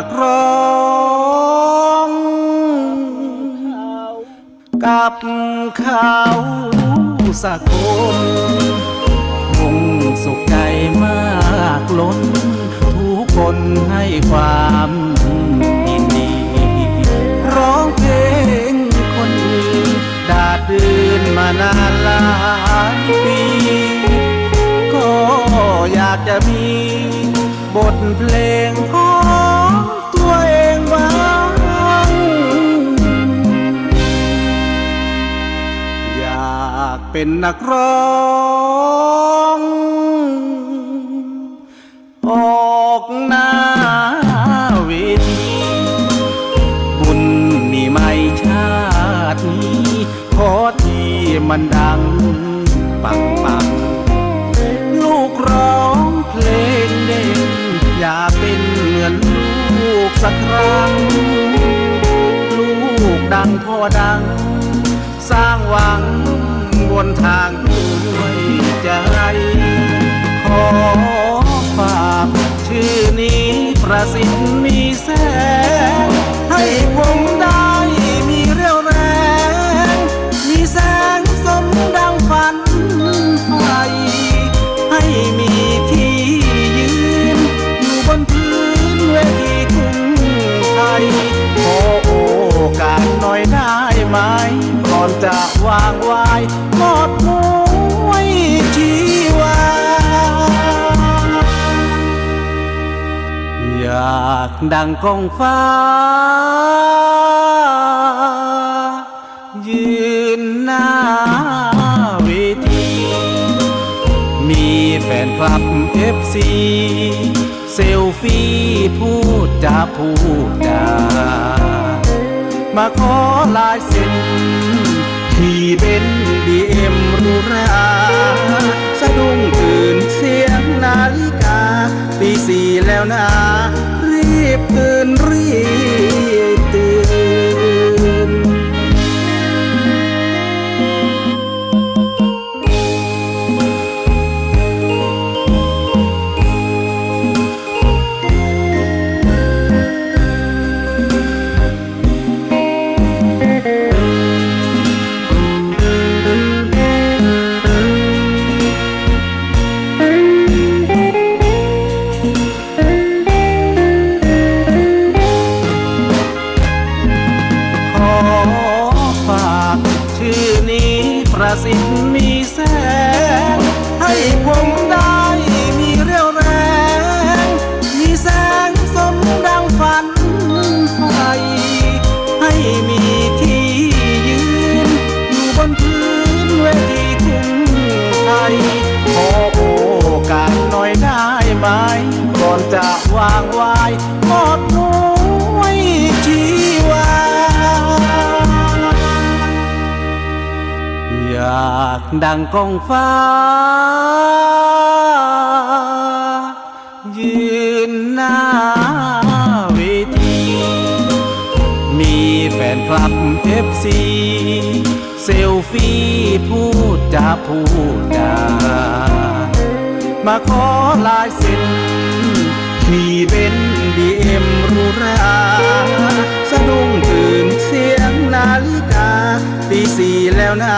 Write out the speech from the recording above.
นักร้องกับเขาสักคนคงสุขใจมากล้น ทุกคนให้ความยินดี ร้องเพลงคนอื่นดาดดืนมานานหลายปีก็อยากจะมีบทเพลงของากเป็นนักร้องออกหน้าเวทีบุญนี่ไม่ชาตินี้ขอที่มันดังปังปังลูกร้องเพลงเด่นอยากเป็นเหมือนลูกสักครั้ง ลูกดังพ่อดัง สร้างหวัง นทางด้วยใจ ขอฝากชื่อนี้ประสิทธิ์มีแสงให้ ดังกองฟ้า ยืนหน้าเวที มีแฟนคลับเอฟซีเซลฟี่พูดจาพูดจามาขอลายเซ็นที่เป็นดีเอ็มรูราสะดุ้งตื่นเสียงนาฬิกาตีสี่แล้วนะ บตื่นรี ชื่อนี้ประสิทธิ์มีแสงให้ผม ดังกองฟ้า ยืนหน้าเวที มีแฟนคลับเอฟซีเซลฟี่พูดจาพูดจามาขอลายเซ็นที่เป็นดีเอ็มรูราสะดุ้งตื่นเสียงนาฬิกาตีสี่แล้วนะ